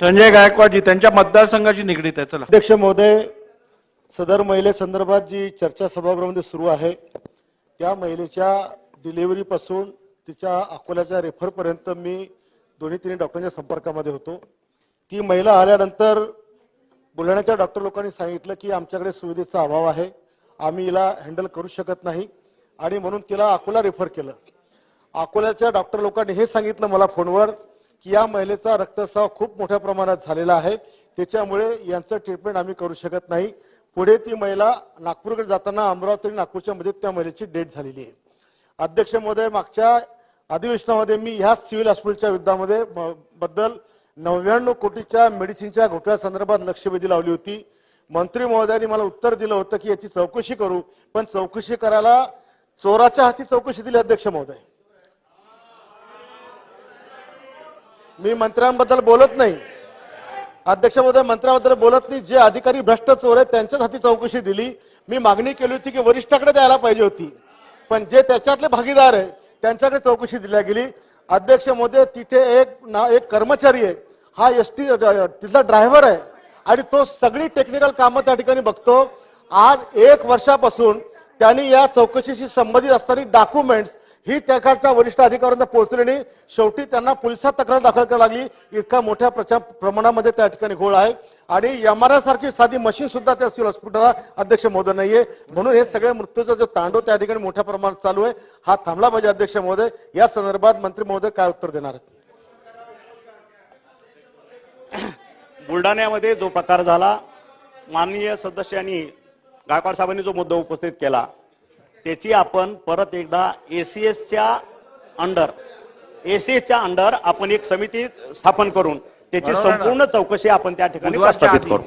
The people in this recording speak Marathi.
संजय गायकवाडजी त्यांच्या मतदारसंघाची निगडीत आहे. चला. अध्यक्ष महोदय सदर महिलेसंदर्भात जी चर्चा सभागृहामध्ये सुरू आहे त्या महिलेच्या डिलिव्हरी पासून तिच्या अकोल्याच्या रेफरपर्यंत मी दोन्ही तिन्ही डॉक्टरांच्या संपर्कामध्ये होतो. ती महिला आल्यानंतर बुलढाण्याच्या डॉक्टर लोकांनी सांगितलं की आमच्याकडे सुविधेचा अभाव आहे आम्ही हिला हँडल करू शकत नाही आणि म्हणून तिला अकोला रेफर केलं. अकोल्याच्या डॉक्टर लोकांनी हे सांगितलं मला फोनवर की या महिलेचा रक्तस्राव खूप मोठ्या प्रमाणात झालेला आहे. त्याच्यामुळे यांचं ट्रीटमेंट आम्ही करू शकत नाही. पुढे ती महिला नागपूरकडे जाताना अमरावती आणि नागपूरच्या मध्ये त्या महिलेची डेट झालेली आहे. अध्यक्ष महोदय मागच्या अधिवेशनामध्ये मी ह्या सिव्हिल हॉस्पिटलच्या युद्धामध्ये बद्दल नव्याण्णव कोटीच्या मेडिसिनच्या घोटाळ्यासंदर्भात लक्षवेधी लावली होती. मंत्री महोदयांनी मला उत्तर दिलं होतं की याची चौकशी करू पण चौकशी करायला चोराच्या हाती चौकशी दिली अध्यक्ष महोदय. मी मंत्र्यांबद्दल बोलत नाही. अध्यक्ष महोदय मंत्र्याबद्दल बोलत नाही. जे अधिकारी भ्रष्ट चोर आहेत त्यांच्याच हाती चौकशी दिली. मी मागणी केली होती की वरिष्ठाकडे द्यायला पाहिजे होती. पण जे त्याच्यातले भागीदार आहे त्यांच्याकडे चौकशी दिल्या गेली. अध्यक्ष मोदी तिथे एक ना एक कर्मचारी आहे. हा एस टी तिथला ड्रायव्हर आहे. आणि तो सगळी टेक्निकल कामं त्या ठिकाणी बघतो. आज एक वर्षापासून त्यांनी या चौकशीशी संबंधित असणारी डॉक्युमेंट्स ही त्याकडच्या वरिष्ठ अधिकाऱ्यांना पोहोचली नाही शेवटी त्यांना पोलिसात तक्रार दाखल करावी लागली. इतका मोठ्या प्रचा- प्रमाणामध्ये त्या ठिकाणी घोळ आहे. आणि एमआरआय सारखी साधी मशीन सुद्धा त्या सिव्हिल हॉस्पिटलला अध्यक्ष महोदय नाहीये. म्हणून हे सगळे मृत्यूचा जो तांडव त्या ठिकाणी मोठ्या प्रमाणात चालू आहे हा थांबला पाहिजे अध्यक्ष महोदय. या संदर्भात मंत्री महोदय काय उत्तर देणार आहेत? बुलढाण्यामध्ये जो प्रकार झाला माननीय सदस्यांनी गायकवाड साहेबांनी जो मुद्दा उपस्थित केला त्याची आपण परत एकदा एसीएसच्या अंडर एसीएसच्या अंडर आपण एक समिती स्थापन करून त्याची. संपूर्ण चौकशी आपण त्या ठिकाणी प्रस्थापित. करू